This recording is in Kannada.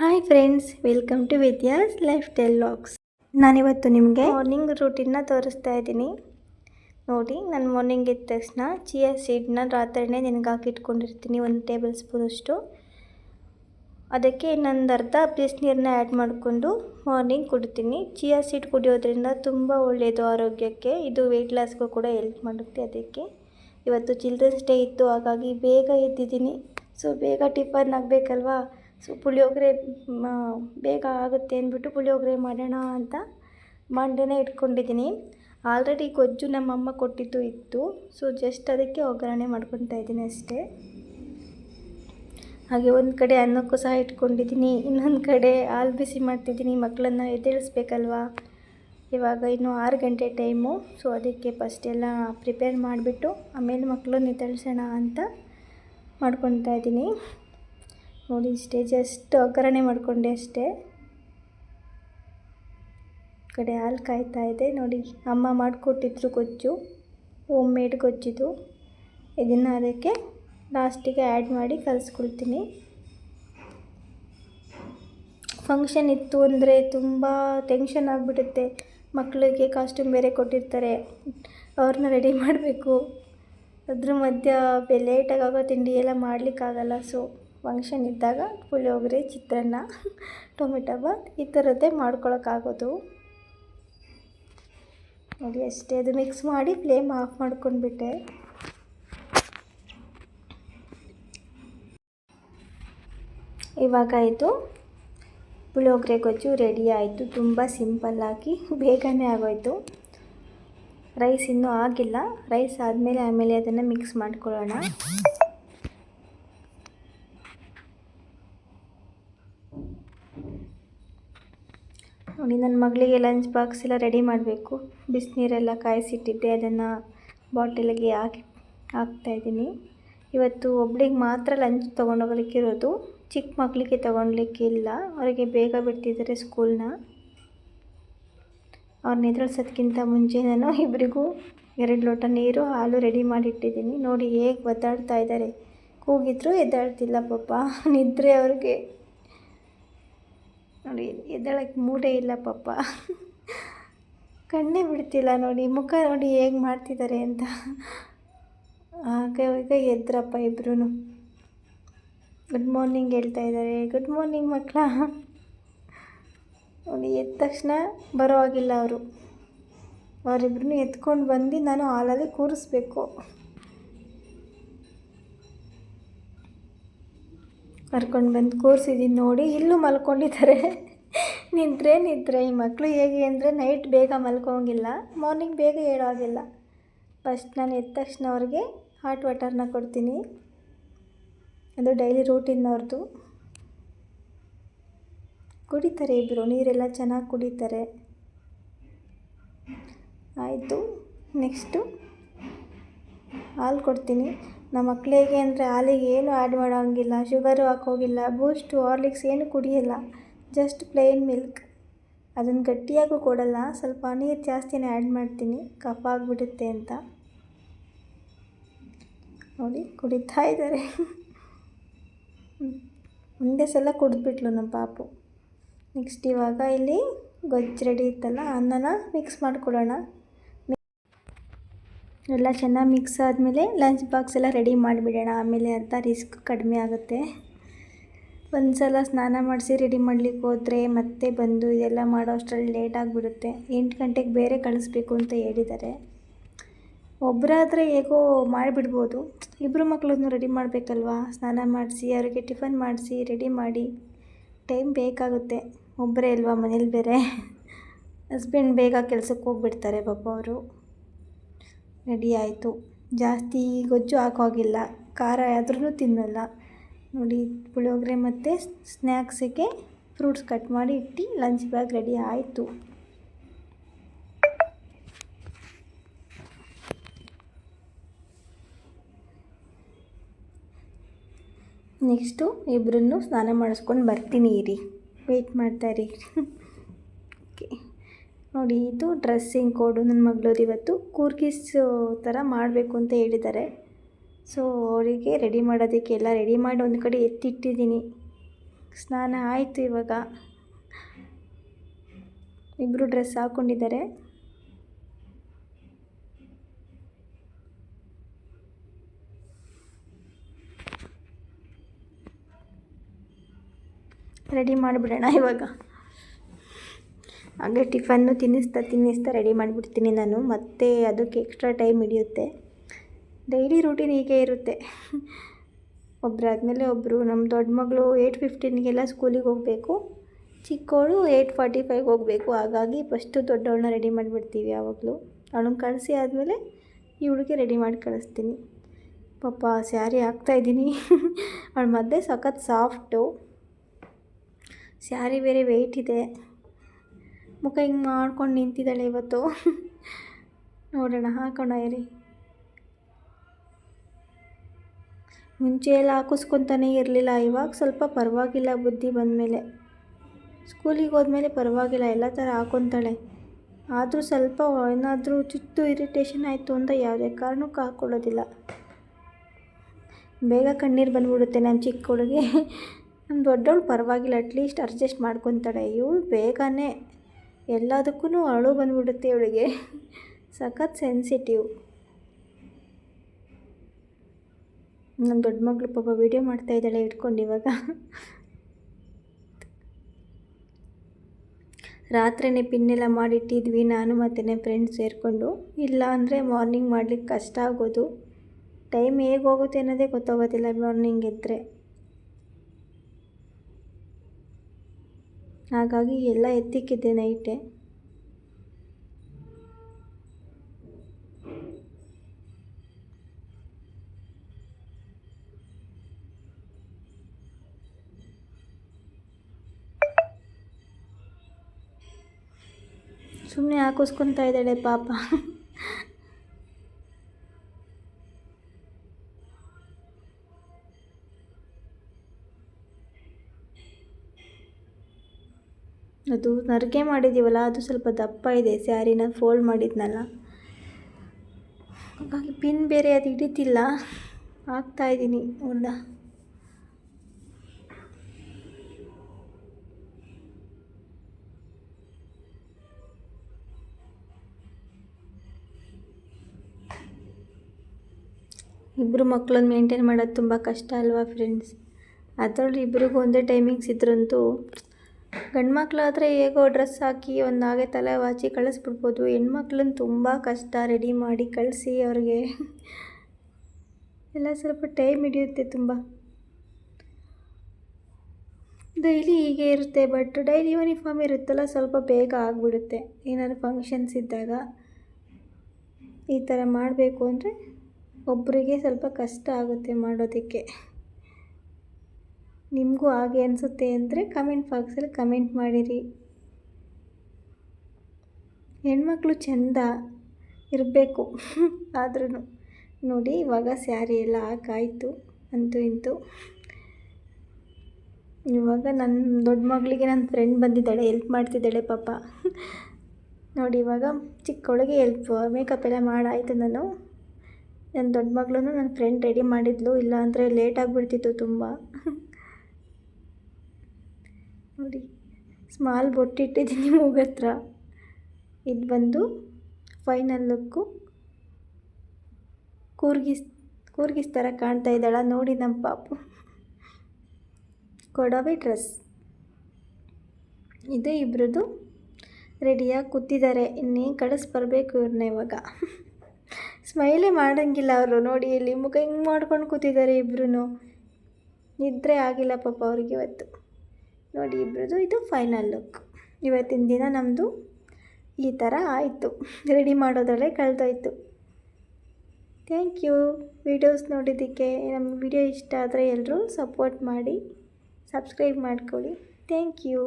Hi friends welcome to Vidya's lifestyle logs ನಾನಿವತ್ತು ನಿಮಗೆ ಮಾರ್ನಿಂಗ್ ರೂಟೀನ್ನ ತೋರಿಸ್ತಾ ಇದ್ದೀನಿ. ನೋಡಿ, ನಾನು ಮಾರ್ನಿಂಗ್ ಎದ್ದ ತಕ್ಷಣ ಚಿಯಾ ಸೀಡ್ನ ರಾತ್ರಿನೇ ನೆನಗೆ ಹಾಕಿಟ್ಕೊಂಡಿರ್ತೀನಿ ಒಂದು ಟೇಬಲ್ ಸ್ಪೂನಷ್ಟು ಅದಕ್ಕೆ ಇನ್ನೊಂದು ಅರ್ಧ ಬಿಸಿನೀರನ್ನ ಆ್ಯಡ್ ಮಾಡಿಕೊಂಡು ಮಾರ್ನಿಂಗ್ ಕುಡಿತೀನಿ. ಚಿಯಾ ಸೀಡ್ ಕುಡಿಯೋದ್ರಿಂದ ತುಂಬ ಒಳ್ಳೆಯದು ಆರೋಗ್ಯಕ್ಕೆ, ಇದು ವೆಯ್ಟ್ ಲಾಸ್ಗೂ ಕೂಡ ಹೆಲ್ಪ್ ಮಾಡುತ್ತೆ ಅದಕ್ಕೆ. ಇವತ್ತು ಚಿಲ್ಡ್ರನ್ಸ್ ಡೇ ಇತ್ತು, ಹಾಗಾಗಿ ಬೇಗ ಎದ್ದಿದ್ದೀನಿ. ಸೊ ಬೇಗ ಟಿಫನ್ ಆಗಬೇಕಲ್ವಾ? ಸೊ ಪುಳಿಯೋಗರೆ ಬೇಗ ಆಗುತ್ತೆ ಅಂದ್ಬಿಟ್ಟು ಪುಳಿಯೋಗರೆ ಮಾಡೋಣ ಅಂತ ಮಂಡೇನೆ ಇಟ್ಕೊಂಡಿದ್ದೀನಿ. ಆಲ್ರೆಡಿ ಗೊಜ್ಜು ನಮ್ಮಮ್ಮ ಕೊಟ್ಟಿದ್ದು ಇತ್ತು. ಸೊ ಜಸ್ಟ್ ಅದಕ್ಕೆ ಒಗ್ಗರಣೆ ಮಾಡ್ಕೊತಾ ಇದ್ದೀನಿ ಅಷ್ಟೇ. ಹಾಗೆ ಒಂದು ಕಡೆ ಅನ್ನಕ್ಕೂ ಸಹ ಇಟ್ಕೊಂಡಿದ್ದೀನಿ. ಇನ್ನೊಂದು ಕಡೆ ಹಾಲು ಬಿಸಿ ಮಾಡ್ತಿದ್ದೀನಿ. ಮಕ್ಕಳನ್ನು ಎದ್ದೇಳಿಸ್ಬೇಕಲ್ವಾ? ಇವಾಗ ಇನ್ನು ಆರು ಗಂಟೆ ಟೈಮು. ಸೊ ಅದಕ್ಕೆ ಫಸ್ಟ್ ಎಲ್ಲ ಪ್ರಿಪೇರ್ ಮಾಡಿಬಿಟ್ಟು ಆಮೇಲೆ ಮಕ್ಕಳನ್ನ ಎದ್ದೇಳಿಸೋಣ ಅಂತ ಮಾಡ್ಕೊತಾ ಇದ್ದೀನಿ. ನೋಡಿ ಇಷ್ಟೇ ಜಸ್ಟ್ ಒಗ್ಗರಣೆ ಮಾಡಿಕೊಂಡೆ ಅಷ್ಟೇ. ಕಡೆ ಹಾಲು ಕಾಯ್ತಾ ಇದೆ. ನೋಡಿ, ಅಮ್ಮ ಮಾಡಿಕೊಟ್ಟಿದ್ರು ಗೊಜ್ಜು ಹೋಮ್ ಮೇಡ್ ಗೊಜ್ಜಿದು. ಇದನ್ನು ಅದಕ್ಕೆ ಲಾಸ್ಟಿಗೆ ಆ್ಯಡ್ ಮಾಡಿ ಕಲಿಸ್ಕೊಳ್ತೀನಿ. ಫಂಕ್ಷನ್ ಇತ್ತು ಅಂದರೆ ತುಂಬ ಟೆನ್ಷನ್ ಆಗಿಬಿಡುತ್ತೆ. ಮಕ್ಕಳಿಗೆ ಕಾಸ್ಟ್ಯೂಮ್ ಬೇರೆ ಕೊಟ್ಟಿರ್ತಾರೆ. ಅವ್ರನ್ನ ರೆಡಿ ಮಾಡಬೇಕು. ಅದ್ರ ಮಧ್ಯ ಲೇಟಾಗಿ ಆಗೋ ತಿಂಡಿ ಎಲ್ಲ ಮಾಡಲಿಕ್ಕಾಗಲ್ಲ ಸೊ ಫಂಕ್ಷನ್ ಇದ್ದಾಗ ಪುಳಿಯೋಗರೆ, ಚಿತ್ರಾನ್ನ, ಟೊಮೆಟೊ ಬಾತ್ ಈ ಥರದ್ದೇ ಮಾಡ್ಕೊಳಕ್ಕಾಗೋದು. ನೋಡಿ, ಅಷ್ಟೇ. ಅದು ಮಿಕ್ಸ್ ಮಾಡಿ ಫ್ಲೇಮ್ ಆಫ್ ಮಾಡ್ಕೊಂಡ್ಬಿಟ್ಟೆ. ಇವಾಗ ಇದು ಪುಳಿಯೋಗರೆ ಗೊಜ್ಜು ರೆಡಿ ಆಯಿತು. ತುಂಬ ಸಿಂಪಲ್ಲಾಗಿ ಬೇಗನೆ ಆಗೋಯಿತು. ರೈಸ್ ಇನ್ನೂ ಆಗಿಲ್ಲ. ರೈಸ್ ಆದಮೇಲೆ ಆಮೇಲೆ ಅದನ್ನು ಮಿಕ್ಸ್ ಮಾಡ್ಕೊಳ್ಳೋಣ. ನನ್ನ ಮಗಳಿಗೆ ಲಂಚ್ ಬಾಕ್ಸ್ ಎಲ್ಲ ರೆಡಿ ಮಾಡಬೇಕು. ಬಿಸಿನೀರೆಲ್ಲ ಕಾಯಿಸಿಟ್ಟಿದ್ದೆ, ಅದನ್ನು ಬಾಟಲಿಗೆ ಹಾಕಿ ಹಾಕ್ತಾಯಿದ್ದೀನಿ ಇವತ್ತು ಒಬ್ಳಿಗೆ ಮಾತ್ರ ಲಂಚ್ ತೊಗೊಂಡೋಗ್ಲಿಕ್ಕಿರೋದು ಚಿಕ್ಕ ಮಕ್ಕಳಿಗೆ ತೊಗೊಳ್ಲಿಕ್ಕಿಲ್ಲ ಅವರಿಗೆ ಬೇಗ ಬಿಡ್ತಿದ್ದಾರೆ ಸ್ಕೂಲ್ನ ಅವ್ರನ್ನ ಎದುರಿಸೋದ್ಕಿಂತ ಮುಂಚೆ ನಾನು ಇಬ್ಬರಿಗೂ ಎರಡು ಲೋಟ ನೀರು, ಹಾಲು ರೆಡಿ ಮಾಡಿಟ್ಟಿದ್ದೀನಿ. ನೋಡಿ ಹೇಗೆ ಒದ್ದಾಡ್ತಾ ಇದ್ದಾರೆ ಕೂಗಿದ್ರು ಎದ್ದಾಡ್ತಿಲ್ಲ ಪಾಪ. ನಿದ್ರೆ ಅವ್ರಿಗೆ. ನೋಡಿ, ಎದ್ದೇಳಕ್ಕೆ ಮೂಡೇ ಇಲ್ಲ ಪಾಪ. ಕಣ್ಣೇ ಬಿಡ್ತಿಲ್ಲ ನೋಡಿ, ಮುಖ ನೋಡಿ ಹೇಗೆ ಮಾಡ್ತಿದ್ದಾರೆ ಅಂತ. ಹಾಗೆ ಈಗ ಎದ್ರಪ್ಪ ಇಬ್ರು ಗುಡ್ ಮಾರ್ನಿಂಗ್ ಹೇಳ್ತಾ ಇದ್ದಾರೆ. ಗುಡ್ ಮಾರ್ನಿಂಗ್ ಮಕ್ಕಳ. ನೋಡಿ, ಎದ್ದ ತಕ್ಷಣ ಬರೋ ಆಗಿಲ್ಲ ಅವರು. ಅವರಿಬ್ರು ಎತ್ಕೊಂಡು ಬಂದು ನಾನು ಹಾಲಲ್ಲಿ ಕೂರಿಸ್ಬೇಕು. ಕರ್ಕೊಂಡು ಬಂದು ಕೂರಿಸಿದ್ದೀನಿ ನೋಡಿ, ಇಲ್ಲೂ ಮಲ್ಕೊಂಡಿದ್ದಾರೆ ನಿಂತರೆ ನಿದ್ರೆ, ಈ ಮಕ್ಕಳು ಹೇಗೆ ಅಂದರೆ ನೈಟ್ ಬೇಗ ಮಲ್ಕೋಂಗಿಲ್ಲ ಮಾರ್ನಿಂಗ್ ಬೇಗ ಹೇಳೋಗಿಲ್ಲ ಫಸ್ಟ್ ನಾನು ಎದ್ದ ತಕ್ಷಣ ಅವ್ರಿಗೆ ಹಾಟ್ ವಾಟರ್ನ ಕೊಡ್ತೀನಿ. ಅದು ಡೈಲಿ ರೂಟೀನ್ ಅವ್ರದ್ದು ಕುಡಿತಾರೆ ಇಬ್ಬರು ನೀರೆಲ್ಲ ಚೆನ್ನಾಗಿ ಕುಡಿತಾರೆ. ಆಯಿತು ನೆಕ್ಸ್ಟು ಹಾಲು ಕೊಡ್ತೀನಿ. ನಮ್ಮ ಮಕ್ಕಳಿಗೆ ಅಂದರೆ ಹಾಲಿಗೆ ಏನು ಆ್ಯಡ್ ಮಾಡೋಂಗಿಲ್ಲ ಶುಗರು ಹಾಕೋಗಿಲ್ಲ ಬೂಸ್ಟು ಹಾರ್ಲಿಕ್ಸ್ ಏನು ಕುಡಿಯಲ್ಲ ಜಸ್ಟ್ ಪ್ಲೇನ್ ಮಿಲ್ಕ್ ಅದನ್ನು ಗಟ್ಟಿಯಾಗೂ ಕೊಡಲ್ಲ, ಸ್ವಲ್ಪ ನೀರು ಜಾಸ್ತಿನೇ ಆ್ಯಡ್ ಮಾಡ್ತೀನಿ ಕಫ ಆಗಿಬಿಡುತ್ತೆ ಅಂತ. ನೋಡಿ, ಕುಡಿತಾ ಇದ್ದಾರೆ. ಒಂದೇ ಸಲ ಕುಡಿದ್ಬಿಟ್ಲು ನಮ್ಮ ಪಾಪು. ನೆಕ್ಸ್ಟ್ ಇವಾಗ ಇಲ್ಲಿ ಗೊಜ್ಜು ರೆಡಿ ಇತ್ತಲ್ಲ, ಅನ್ನನ ಮಿಕ್ಸ್ ಮಾಡಿಕೊಡೋಣ. ಎಲ್ಲ ಚೆನ್ನಾಗಿ ಮಿಕ್ಸ್ ಆದಮೇಲೆ ಲಂಚ್ ಬಾಕ್ಸ್ ಎಲ್ಲ ರೆಡಿ ಮಾಡಿಬಿಡೋಣ. ಆಮೇಲೆ ಅಂತ ರಿಸ್ಕ್ ಕಡಿಮೆ ಆಗುತ್ತೆ. ಒಂದು ಸಲ ಸ್ನಾನ ಮಾಡಿಸಿ ರೆಡಿ ಮಾಡ್ಲಿಕ್ಕೆ ಹೋದರೆ ಮತ್ತೆ ಬಂದು ಇದೆಲ್ಲ ಮಾಡೋ ಅಷ್ಟರಲ್ಲಿ ಲೇಟ್ ಆಗಿಬಿಡುತ್ತೆ. ಎಂಟು ಗಂಟೆಗೆ ಬೇರೆ ಕಳಿಸ್ಬೇಕು ಅಂತ ಹೇಳಿದ್ದಾರೆ. ಒಬ್ಬರಾದರೆ ಹೇಗೋ ಮಾಡಿಬಿಡ್ಬೋದು. ಇಬ್ಬರು ಮಕ್ಕಳನ್ನು ರೆಡಿ ಮಾಡಬೇಕಲ್ವಾ? ಸ್ನಾನ ಮಾಡಿಸಿ, ಅವರಿಗೆ ಟಿಫನ್ ಮಾಡಿಸಿ ರೆಡಿ ಮಾಡಿ. ಟೈಮ್ ಬೇಕಾಗುತ್ತೆ. ಒಬ್ಬರೇ ಅಲ್ವಾ ಮನೇಲಿ ಬೇರೆ? ಹಸ್ಬೆಂಡ್ ಬೇಗ ಕೆಲಸಕ್ಕೆ ಹೋಗ್ಬಿಡ್ತಾರೆ ಪಾಪ ಅವರು. ರೆಡಿ ಆಯಿತು ಜಾಸ್ತಿ ಗೊಜ್ಜು ಹಾಕೋಗಿಲ್ಲ. ಖಾರ ಆದ್ರೂ ತಿನ್ನಲ್ಲ. ನೋಡಿ, ಪುಳಿಯೋಗರೆ ಮತ್ತು ಸ್ನ್ಯಾಕ್ಸಿಗೆ ಫ್ರೂಟ್ಸ್ ಕಟ್ ಮಾಡಿ ಇಟ್ಟು ಲಂಚ್ ಬ್ಯಾಗ್ ರೆಡಿ ಆಯಿತು. ನೆಕ್ಸ್ಟು ಇಬ್ಬರನ್ನು ಸ್ನಾನ ಮಾಡಿಸ್ಕೊಂಡು ಬರ್ತೀನಿ ಇರಿ. ವೆಯ್ಟ್ ಇರಿ. ಓಕೆ ನೋಡಿ, ಇದು ಡ್ರೆಸ್ಸಿಂಗ್ ಕೋಡು ನನ್ನ ಮಗಳದು ಇವತ್ತು. ಕೂರ್ಗಿಸ್ ಥರ ಮಾಡಬೇಕು ಅಂತ ಹೇಳಿದ್ದಾರೆ ಸೊ ಅವರಿಗೆ ರೆಡಿ ಮಾಡೋದಕ್ಕೆ ಎಲ್ಲ ರೆಡಿ ಮಾಡಿ ಒಂದು ಕಡೆ ಎತ್ತಿಟ್ಟಿದ್ದೀನಿ. ಸ್ನಾನ ಆಯಿತು ಇವಾಗ. ಇಬ್ಬರು ಡ್ರೆಸ್ ಹಾಕ್ಕೊಂಡಿದ್ದಾರೆ ರೆಡಿ ಮಾಡಿಬಿಡೋಣ ಇವಾಗ. ಹಾಗೆ ಟಿಫನ್ನು ತಿನ್ನಿಸ್ತಾ ತಿನ್ನಿಸ್ತಾ ರೆಡಿ ಮಾಡಿಬಿಡ್ತೀನಿ ನಾನು, ಮತ್ತೆ ಅದಕ್ಕೆ ಎಕ್ಸ್ಟ್ರಾ ಟೈಮ್ ಹಿಡಿಯುತ್ತೆ. ಡೈಲಿ ರೂಟೀನ್ ಹೀಗೆ ಇರುತ್ತೆ. ಒಬ್ಬರಾದ್ಮೇಲೆ ಒಬ್ಬರು ನಮ್ಮ ದೊಡ್ಡ ಮಗಳು ಏಯ್ಟ್ ಫಿಫ್ಟೀನ್ಗೆಲ್ಲ ಸ್ಕೂಲಿಗೆ ಹೋಗಬೇಕು ಚಿಕ್ಕವಳು ಏಯ್ಟ್ ಫಾರ್ಟಿ ಫೈವ್ಗೆ ಹೋಗಬೇಕು. ಹಾಗಾಗಿ ಫಸ್ಟು ದೊಡ್ಡವಳನ್ನ ರೆಡಿ ಮಾಡಿಬಿಡ್ತೀವಿ ಯಾವಾಗಲೂ. ಅವಳನ್ನ ಕಳಿಸಿ ಆದಮೇಲೆ ಇವಳಿಗೆ ರೆಡಿ ಮಾಡಿ ಕಳಿಸ್ತೀನಿ. ಪಾಪ, ಸ್ಯಾರಿ ಹಾಕ್ತಾಯಿದ್ದೀನಿ ಅವಳ ಮಧ್ಯೆ ಸಖತ್ ಸಾಫ್ಟು ಸ್ಯಾರಿ ಬೇರೆ ವೆಯ್ಟ್ ಇದೆ. ಮುಖ ಹಿಂಗೆ ಮಾಡ್ಕೊಂಡು ನಿಂತಿದ್ದಾಳೆ ಇವತ್ತು. ನೋಡೋಣ, ಹಾಕೋಣ ಇರಿ. ಮುಂಚೆ ಎಲ್ಲ ಹಾಕಿಸ್ಕೊತಾನೆ ಇರಲಿಲ್ಲ, ಇವಾಗ ಸ್ವಲ್ಪ ಪರವಾಗಿಲ್ಲ ಬುದ್ಧಿ ಬಂದಮೇಲೆ. ಸ್ಕೂಲಿಗೆ ಹೋದ್ಮೇಲೆ ಪರವಾಗಿಲ್ಲ, ಎಲ್ಲ ಥರ ಹಾಕೊತಾಳೆ. ಆದರೂ ಸ್ವಲ್ಪ ಏನಾದರೂ ಚುತ್ತು ಇರಿಟೇಷನ್ ಆಯಿತು ಅಂತ ಯಾವುದೇ ಕಾರಣಕ್ಕೂ ಹಾಕ್ಕೊಳ್ಳೋದಿಲ್ಲ ಬೇಗ ಕಣ್ಣೀರು ಬಂದ್ಬಿಡುತ್ತೆ ಚಿಕ್ಕ ಹುಡುಗಿ. ನಮ್ಮ ದೊಡ್ಡವಳು ಪರವಾಗಿಲ್ಲ, ಅಟ್ಲೀಸ್ಟ್ ಅಡ್ಜಸ್ಟ್ ಮಾಡ್ಕೊತಾಳೆ. ಇವಳು ಬೇಗನೆ ಎಲ್ಲದಕ್ಕೂ ಅಳು ಬಂದ್ಬಿಡುತ್ತೆ ಇವಳಿಗೆ. ಸಖತ್ ಸೆನ್ಸಿಟಿವ್ ನನ್ನ ದೊಡ್ಡ ಮಗಳು ಪಾಪ ವೀಡಿಯೋ ಮಾಡ್ತಾ ಇದ್ದಾಳೆ, ಇಟ್ಕೊಂಡು ಇವಾಗ. ರಾತ್ರಿನೇ ಪಿನ್ನೆಲ್ಲ ಮಾಡಿಟ್ಟಿದ್ವಿ, ನಾನು ಮತ್ತು ಫ್ರೆಂಡ್ಸ್ ಸೇರಿಕೊಂಡು. ಇಲ್ಲ ಅಂದರೆ ಮಾರ್ನಿಂಗ್ ಮಾಡಲಿಕ್ಕೆ ಕಷ್ಟ ಆಗೋದು. ಟೈಮ್ ಹೇಗೆ ಹೋಗುತ್ತೆ ಅನ್ನೋದೇ ಗೊತ್ತಾಗೋದಿಲ್ಲ ಮಾರ್ನಿಂಗ್ ಎದ್ದರೆ ಹಾಗಾಗಿ ಎಲ್ಲ ಎತ್ತಿಕ್ಕಿದ್ದೆ ನೈಟೆ. ಸುಮ್ಮನೆ ಹಾಕಿಸ್ಕೊತಾ ಇದ್ದಾಳೆ ಪಾಪ. ಅದು ನರಿಗೆ ಮಾಡಿದ್ದೀವಲ್ಲ, ಅದು ಸ್ವಲ್ಪ ದಪ್ಪ ಇದೆ, ಸ್ಯಾರಿನ ಫೋಲ್ಡ್ ಮಾಡಿದ್ನಲ್ಲ. ಹಾಗಾಗಿ ಪಿನ್ ಬೇರೆ ಅದು ಹಿಡಿತಿಲ್ಲ. ಹಾಕ್ತಾಯಿದ್ದೀನಿ ನೋಡ್ದ. ಇಬ್ಬರು ಮಕ್ಕಳನ್ನ ಮೇಂಟೈನ್ ಮಾಡೋದು ತುಂಬ ಕಷ್ಟ ಅಲ್ವಾ ಫ್ರೆಂಡ್ಸ್ ಅದರಲ್ಲಿ ಇಬ್ಬರಿಗೂ ಒಂದೇ ಟೈಮಿಂಗ್ಸ್ ಇದ್ರಂತೂ ಗಂಡು ಮಕ್ಕಳಾದರೆ ಹೇಗೋ ಡ್ರೆಸ್ ಹಾಕಿ ಒಂದು ಹಾಗೆ ತಲೆ ವಾಚಿ ಕಳಿಸ್ಬಿಡ್ಬೋದು. ಹೆಣ್ಮಕ್ಳನ್ನ ತುಂಬ ಕಷ್ಟ ರೆಡಿ ಮಾಡಿ ಕಳಿಸಿ ಅವ್ರಿಗೆ. ಎಲ್ಲ ಸ್ವಲ್ಪ ಟೈಮ್ ಹಿಡಿಯುತ್ತೆ ತುಂಬ. ಡೈಲಿ ಹೀಗೆ ಇರುತ್ತೆ, ಬಟ್ ಡೈಲಿ ಯೂನಿಫಾರ್ಮ್ ಇರುತ್ತಲ್ಲ ಸ್ವಲ್ಪ ಬೇಗ ಆಗಿಬಿಡುತ್ತೆ. ಏನಾದ್ರು ಫಂಕ್ಷನ್ಸ್ ಇದ್ದಾಗ ಈ ಥರ ಮಾಡಬೇಕು ಅಂದರೆ ಒಬ್ಬರಿಗೆ ಸ್ವಲ್ಪ ಕಷ್ಟ ಆಗುತ್ತೆ ಮಾಡೋದಕ್ಕೆ. ನಿಮಗೂ ಹಾಗೆ ಅನಿಸುತ್ತೆ ಅಂದರೆ ಕಮೆಂಟ್ ಬಾಕ್ಸಲ್ಲಿ ಕಮೆಂಟ್ ಮಾಡಿರಿ. ಹೆಣ್ಮಕ್ಳು ಚೆಂದ ಇರಬೇಕು. ಆದ್ರೂ ನೋಡಿ, ಇವಾಗ ಸ್ಯಾರಿ ಎಲ್ಲ ಹಾಕಾಯಿತು, ಅಂತೂ ಇಂತು. ಇವಾಗ ನನ್ನ ದೊಡ್ಡ ಮಗಳಿಗೆ ನನ್ನ ಫ್ರೆಂಡ್ ಬಂದಿದ್ದಾಳೆ ಹೆಲ್ಪ್ ಮಾಡ್ತಿದ್ದಾಳೆ ಪಾಪ. ನೋಡಿ, ಇವಾಗ ಚಿಕ್ಕವಳಿಗೆ ಹೆಲ್ಪ್ ಮೇಕಪ್ ಎಲ್ಲ ಮಾಡಾಯಿತು ನಾನು. ನನ್ನ ದೊಡ್ಡ ಮಗಳೂ ನನ್ನ ಫ್ರೆಂಡ್ ರೆಡಿ ಮಾಡಿದ್ಲು ಇಲ್ಲ ಅಂದರೆ ಲೇಟ್ ಆಗಿಬಿಡ್ತಿತ್ತು ತುಂಬ. ನೋಡಿ ಸ್ಮಾಲ್ ಬೊಟ್ಟಿಟ್ಟಿದ್ದೀನಿ ಮೂಗತ್ರ. ಇದು ಬಂದು ಫೈನಲ್ ಲುಕ್ಕು ಕೂರ್ಗಿಸ್ ಕೂರ್ಗಿಸ್ ಥರ ಕಾಣ್ತಾ ಇದ್ದಾಳ, ನೋಡಿ ನಮ್ಮ ಪಾಪು. ಕೊಡವೆ ಡ್ರೆಸ್ ಇದು ಇಬ್ಬರದು ರೆಡಿಯಾಗಿ ಕೂತಿದ್ದಾರೆ. ಇನ್ನೇನು ಕಳಿಸ್ಬರ್ಬೇಕು ಇವ್ರನ್ನ ಇವಾಗ. ಸ್ಮೈಲೇ ಮಾಡೋಂಗಿಲ್ಲ ಅವರು, ನೋಡಿ ಇಲ್ಲಿ ಮುಖ ಹಿಂಗೆ ಮಾಡ್ಕೊಂಡು ಕೂತಿದ್ದಾರೆ ಇಬ್ಬರೂ ನಿದ್ರೆ ಆಗಿಲ್ಲ ಪಾಪ ಅವ್ರಿಗೆ ಇವತ್ತು. ನೋಡಿ ಇಬ್ಬರದು ಇದು ಫೈನಲ್ ಲುಕ್ ಇವತ್ತಿನ ದಿನ ನಮ್ಮದು ಈ ಥರ ಆಯಿತು. ರೆಡಿ ಮಾಡೋದರಲ್ಲೇ ಕಳೆದೋಯ್ತು. ಥ್ಯಾಂಕ್ ಯು ವೀಡಿಯೋಸ್ ನೋಡಿದ್ದಕ್ಕೆ ನಮ್ಮ ವಿಡಿಯೋ ಇಷ್ಟ ಆದರೆ ಎಲ್ಲರೂ ಸಪೋರ್ಟ್ ಮಾಡಿ ಸಬ್ಸ್ಕ್ರೈಬ್ ಮಾಡ್ಕೊಳ್ಳಿ. Thank you